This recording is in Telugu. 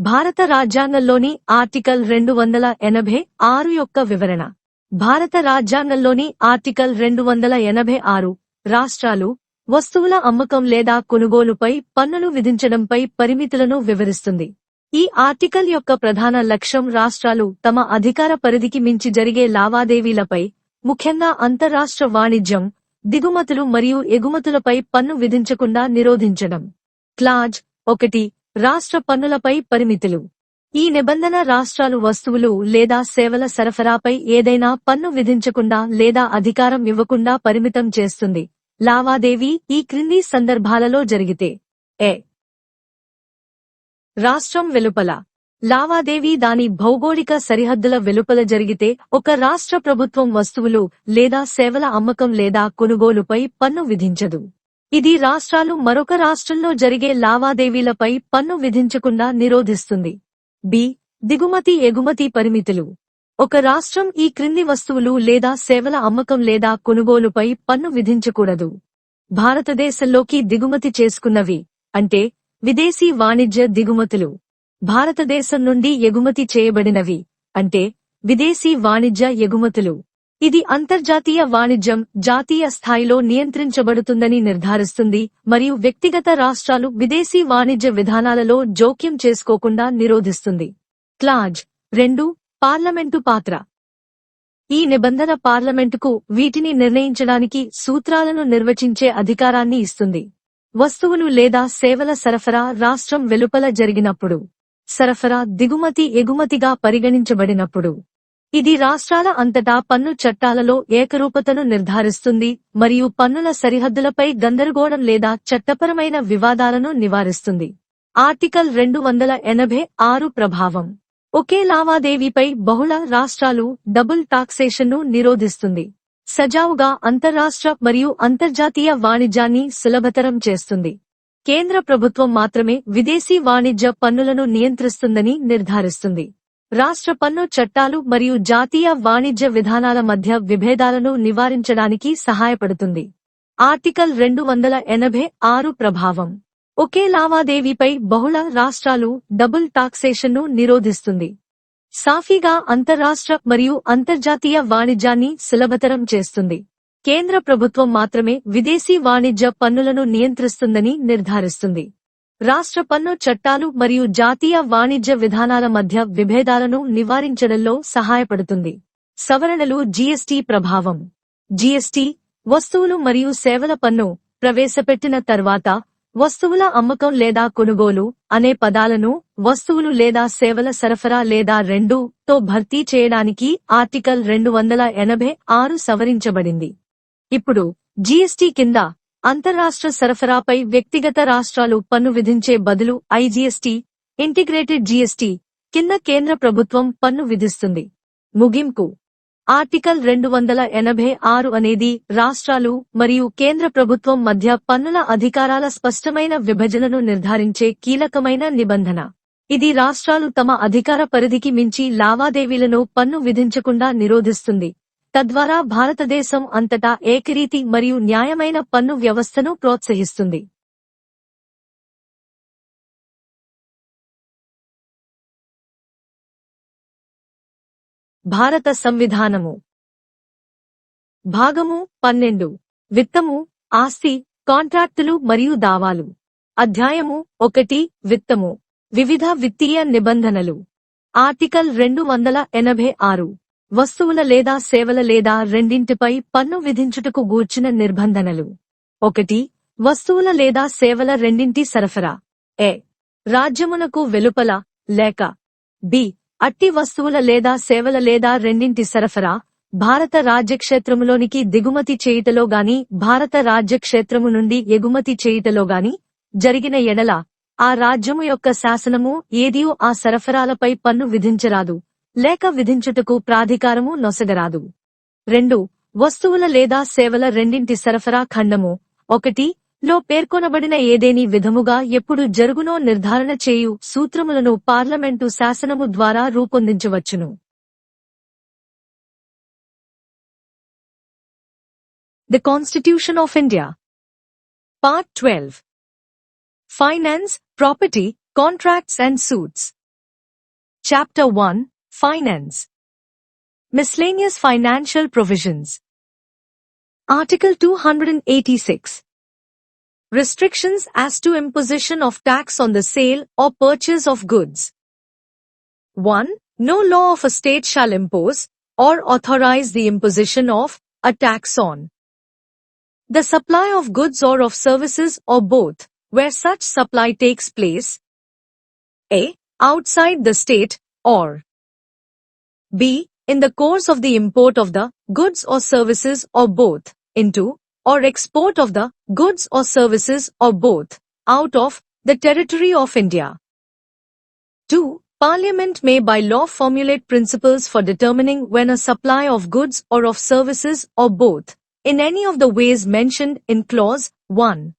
భారత రాజ్యాంగంలోని ఆర్టికల్ రెండు వందల ఎనభై ఆరు యొక్క వివరణ. భారత రాజ్యాంగంలోని ఆర్టికల్ రెండు వందల ఎనభై ఆరు రాష్ట్రాలు వస్తువుల అమ్మకం లేదా కొనుగోలుపై పన్నులు విధించడంపై పరిమితులను వివరిస్తుంది. ఈ ఆర్టికల్ యొక్క ప్రధాన లక్ష్యం రాష్ట్రాలు తమ అధికార పరిధికి మించి జరిగే లావాదేవీలపై ముఖ్యంగా అంతర్రాష్ట్ర వాణిజ్యం దిగుమతులు మరియు ఎగుమతులపై పన్ను విధించకుండా నిరోధించడం. క్లాజ్ ఒకటి రాష్ట్ర పన్నులపై పరిమితులు. ఈ నిబంధన రాష్ట్రాలు వస్తువులు లేదా సేవల సరఫరాపై ఏదైనా పన్ను విధించకుండా లేదా అధికారం ఇవ్వకుండా పరిమితం చేస్తుంది. లావాదేవీ ఈ క్రింది సందర్భాలలో జరిగితే. ఏ రాష్ట్రం వెలుపల. లావాదేవీ దాని భౌగోళిక సరిహద్దుల వెలుపల జరిగితే ఒక రాష్ట్ర ప్రభుత్వం వస్తువులు లేదా సేవల అమ్మకం లేదా కొనుగోలుపై పన్ను విధించదు. ఇది రాష్ట్రాలు మరొక రాష్ట్రంలో జరిగే లావాదేవీలపై పన్ను విధించకుండా నిరోధిస్తుంది. బి. దిగుమతి ఎగుమతి పరిమితులు. ఒక రాష్ట్రం ఈ క్రింది వస్తువులు లేదా సేవల అమ్మకం లేదా కొనుగోలుపై పన్ను విధించకూడదు. భారతదేశంలోకి దిగుమతి చేసుకున్నవి అంటే విదేశీ వాణిజ్య దిగుమతులు. భారతదేశం నుండి ఎగుమతి చేయబడినవి అంటే విదేశీ వాణిజ్య ఎగుమతులు. ఇది అంతర్జాతీయ వాణిజ్యం జాతీయ స్థాయిలో నియంత్రించబడుతుందని నిర్ధారిస్తుంది మరియు వ్యక్తిగత రాష్ట్రాలు విదేశీ వాణిజ్య విధానాలలో జోక్యం చేసుకోకుండా నిరోధిస్తుంది. క్లాజ్ రెండు పార్లమెంటు పాత్ర. ఈ నిబంధన పార్లమెంటుకు వీటిని నిర్ణయించడానికి సూత్రాలను నిర్వచించే అధికారాన్ని ఇస్తుంది. వస్తువులు లేదా సేవల సరఫరా రాష్ట్రం వెలుపల జరిగినప్పుడు. సరఫరా దిగుమతి ఎగుమతిగా పరిగణించబడినప్పుడు. ఇది రాష్ట్రాల అంతటా పన్ను చట్టాలలో ఏకరూపతను నిర్ధారిస్తుంది మరియు పన్నుల సరిహద్దులపై గందరగోళం లేదా చట్టపరమైన వివాదాలను నివారిస్తుంది. ఆర్టికల్ రెండు వందల ఎనభై ఆరు ప్రభావం. ఒకే లావాదేవీపై బహుళ రాష్ట్రాలు డబుల్ టాక్సేషన్ను నిరోధిస్తుంది. సజావుగా అంతర్రాష్ట్ర మరియు అంతర్జాతీయ వాణిజ్యాన్ని సులభతరం చేస్తుంది. కేంద్ర ప్రభుత్వం మాత్రమే విదేశీ వాణిజ్య పన్నులను నియంత్రిస్తుందని నిర్ధారిస్తుంది. రాష్ట్ర పన్ను చట్టాలు మరియు జాతీయ వాణిజ్య విధానాల మధ్య విభేదాలను నివారించడానికి సహాయపడుతుంది. ఆర్టికల్ రెండు వందల ఎనభై ఆరు ప్రభావం. ఒకే లావాదేవీపై బహుళ రాష్ట్రాలు డబుల్ టాక్సేషన్ను నిరోధిస్తుంది. సాఫీగా అంతర్రాష్ట్ర మరియు అంతర్జాతీయ వాణిజ్యాన్ని సులభతరం చేస్తుంది. కేంద్ర ప్రభుత్వం మాత్రమే విదేశీ వాణిజ్య పన్నులను నియంత్రిస్తుందని నిర్ధారిస్తుంది. రాష్ట్ర పన్ను చట్టాలు మరియు జాతీయ వాణిజ్య విధానాల మధ్య విభేదాలను నివారించడంలో సహాయపడుతుంది. సవరణలు జీఎస్టీ ప్రభావం. జీఎస్టీ వస్తువులు మరియు సేవల పన్ను ప్రవేశపెట్టిన తర్వాత వస్తువుల అమ్మకం లేదా కొనుగోలు అనే పదాలను వస్తువులు లేదా సేవల సరఫరా లేదా రెండు తో భర్తీ చేయడానికి ఆర్టికల్ రెండు వందల ఎనభై ఆరు సవరించబడింది. ఇప్పుడు జీఎస్టీ కింద అంతర్రాష్ట్ర సరఫరాపై వ్యక్తిగత రాష్ట్రాలు పన్ను విధించే బదులు ఐజీఎస్టీ ఇంటిగ్రేటెడ్ జీఎస్టీ కింద కేంద్ర ప్రభుత్వం పన్ను విధిస్తుంది. ముగింపు. ఆర్టికల్ రెండు వందల ఎనభై ఆరు అనేది రాష్ట్రాలు మరియు కేంద్ర ప్రభుత్వం మధ్య పన్నుల అధికారాల స్పష్టమైన విభజనను నిర్ధారించే కీలకమైన నిబంధన. ఇది రాష్ట్రాలు తమ అధికార పరిధికి మించి లావాదేవీలను పన్ను విధించకుండా నిరోధిస్తుంది. తద్వారా భారతదేశం అంతటా ఏకరీతి మరియు న్యాయమైన పన్ను వ్యవస్థను ప్రోత్సహిస్తుంది. భారత సంవిధానము. భాగము పన్నెండు. విత్తము ఆస్తి కాంట్రాక్టులు మరియు దావాలు. అధ్యాయము ఒకటి. విత్తము. వివిధ విత్తీయ నిబంధనలు. ఆర్టికల్ రెండు వందల ఎనభై ఆరు. వస్తువుల లేదా సేవల లేదా రెండింటిపై పన్ను విధించుటకు గూర్చిన నిర్బంధనలు. ఒకటి వస్తువుల లేదా సేవల రెండింటి సరఫరా. ఏ రాజ్యమునకు వెలుపల లేక. బి అట్టి వస్తువుల లేదా సేవల లేదా రెండింటి సరఫరా భారత రాజ్యక్షేత్రములోనికి దిగుమతి చేయుటలో గాని భారత రాజ్యక్షేత్రము నుండి ఎగుమతి చేయుటలో గాని జరిగిన ఎడల ఆ రాజ్యము యొక్క శాసనము ఏదియో ఆ సరఫరాలపై పన్ను విధించరాదు. లేక విధించుటకు ప్రాధికారము నొసగరాదు. రెండు వస్తువుల లేదా సేవల రెండింటి సరఫరా ఖండము. ఒకటి లో పేర్కొనబడిన ఏదేని విధముగా ఎప్పుడు జరుగునో నిర్ధారణ చేయు సూత్రములను పార్లమెంటు శాసనము ద్వారా రూపొందించవచ్చును. The constitution of India part twelve finance property contracts and suits chapter one Finance Miscellaneous Financial Provisions Article 286 Restrictions as to imposition of tax on the sale or purchase of goods. 1. No law of a state shall impose or authorize the imposition of a tax on the supply of goods or of services or both, where such supply takes place a. outside the state or b. in the course of the import of the goods or services or both into or export of the goods or services or both out of the territory of India. 2. Parliament may by law formulate principles for determining when a supply of goods or of services or both in any of the ways mentioned in clause 1